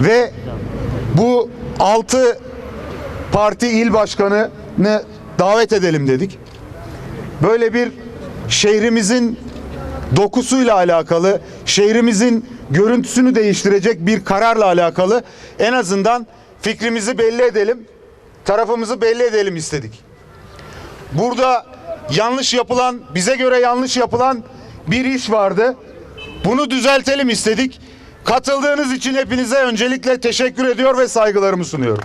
Ve bu altı parti il başkanını davet edelim dedik. Böyle bir şehrimizin dokusuyla alakalı, şehrimizin görüntüsünü değiştirecek bir kararla alakalı en azından fikrimizi belli edelim, tarafımızı belli edelim istedik. Burada yanlış yapılan, bize göre yanlış yapılan bir iş vardı. Bunu düzeltelim istedik. Katıldığınız için hepinize öncelikle teşekkür ediyor ve saygılarımı sunuyorum.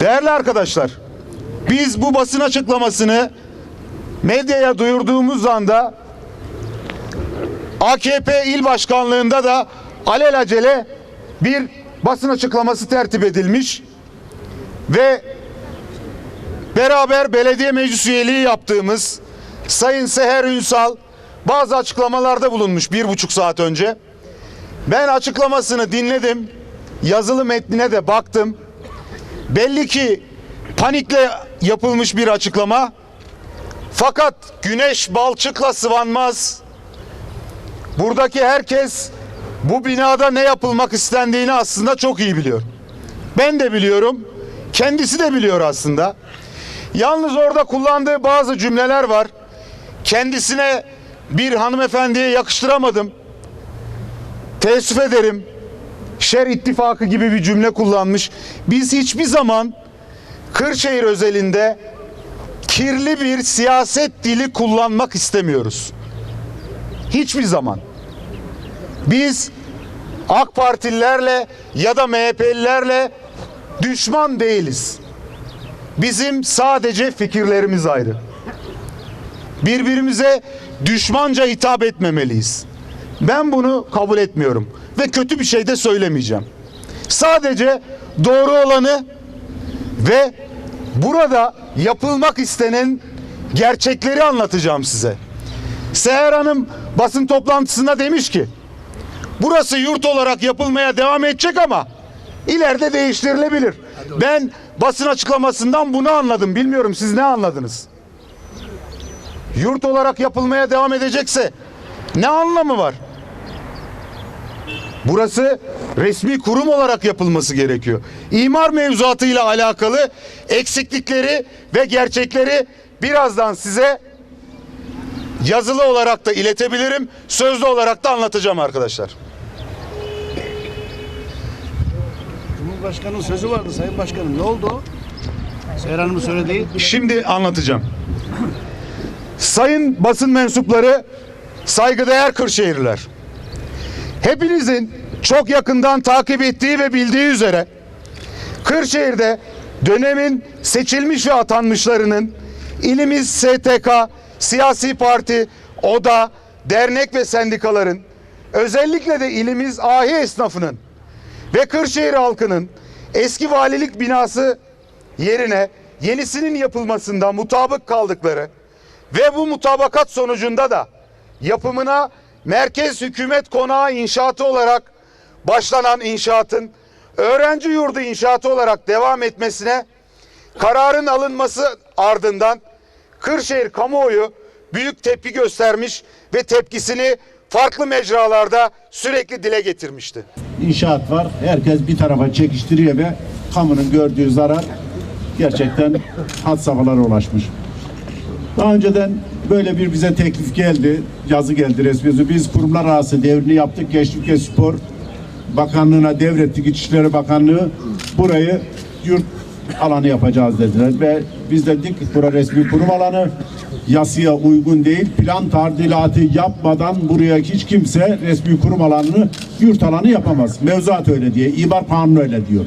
Değerli arkadaşlar, biz bu basın açıklamasını medyaya duyurduğumuz anda AKP il başkanlığında da alelacele bir basın açıklaması tertip edilmiş ve beraber belediye meclis üyeliği yaptığımız Sayın Seher Ünsal bazı açıklamalarda bulunmuş bir buçuk saat önce. Ben açıklamasını dinledim. Yazılı metnine de baktım. Belli ki panikle yapılmış bir açıklama. Fakat güneş balçıkla sıvanmaz. Buradaki herkes bu binada ne yapılmak istendiğini aslında çok iyi biliyor. Ben de biliyorum. Kendisi de biliyor aslında. Yalnız orada kullandığı bazı cümleler var. Kendisine bir hanımefendiye yakıştıramadım. Teessüf ederim. Şer ittifakı gibi bir cümle kullanmış. Biz hiçbir zaman Kırşehir özelinde kirli bir siyaset dili kullanmak istemiyoruz. Hiçbir zaman. Biz AK Partililerle ya da MHP'lilerle düşman değiliz. Bizim sadece fikirlerimiz ayrı. Birbirimize düşmanca hitap etmemeliyiz. Ben bunu kabul etmiyorum ve kötü bir şey de söylemeyeceğim. Sadece doğru olanı ve burada yapılmak istenen gerçekleri anlatacağım size. Seher Hanım basın toplantısında demiş ki burası yurt olarak yapılmaya devam edecek ama ileride değiştirilebilir. Ben basın açıklamasından bunu anladım. Bilmiyorum siz ne anladınız? Yurt olarak yapılmaya devam edecekse ne anlamı var? Burası resmi kurum olarak yapılması gerekiyor. İmar mevzuatıyla alakalı eksiklikleri ve gerçekleri birazdan size yazılı olarak da iletebilirim, sözlü olarak da anlatacağım arkadaşlar. Cumhurbaşkanının sözü vardı Sayın Başkanım. Ne oldu o? Seher Hanım'ın söylediği. Şimdi anlatacağım. Sayın basın mensupları, saygıdeğer Kırşehirliler. Hepinizin çok yakından takip ettiği ve bildiği üzere Kırşehir'de dönemin seçilmiş ve atanmışlarının ilimiz STK, siyasi parti, oda, dernek ve sendikaların özellikle de ilimiz ahi esnafının ve Kırşehir halkının eski valilik binası yerine yenisinin yapılmasında mutabık kaldıkları ve bu mutabakat sonucunda da yapımına merkez hükümet konağı inşaatı olarak başlanan inşaatın öğrenci yurdu inşaatı olarak devam etmesine kararın alınması ardından Kırşehir kamuoyu büyük tepki göstermiş ve tepkisini farklı mecralarda sürekli dile getirmişti. inşaat var. Herkes bir tarafa çekiştiriyor ve kamunun gördüğü zarar gerçekten had safhalara ulaşmış. Daha önceden böyle bir bize teklif geldi. Yazı geldi resmi. Biz kurumlar arası devrini yaptık. Gençlik ve Spor Bakanlığı'na devrettik. İçişleri Bakanlığı burayı yurt alanı yapacağız dediler ve biz dedik bura resmi kurum alanı yasaya uygun değil. Plan tadilatı yapmadan buraya hiç kimse resmi kurum alanını yurt alanı yapamaz. Mevzuat öyle diye, İmar kanunu öyle diyor.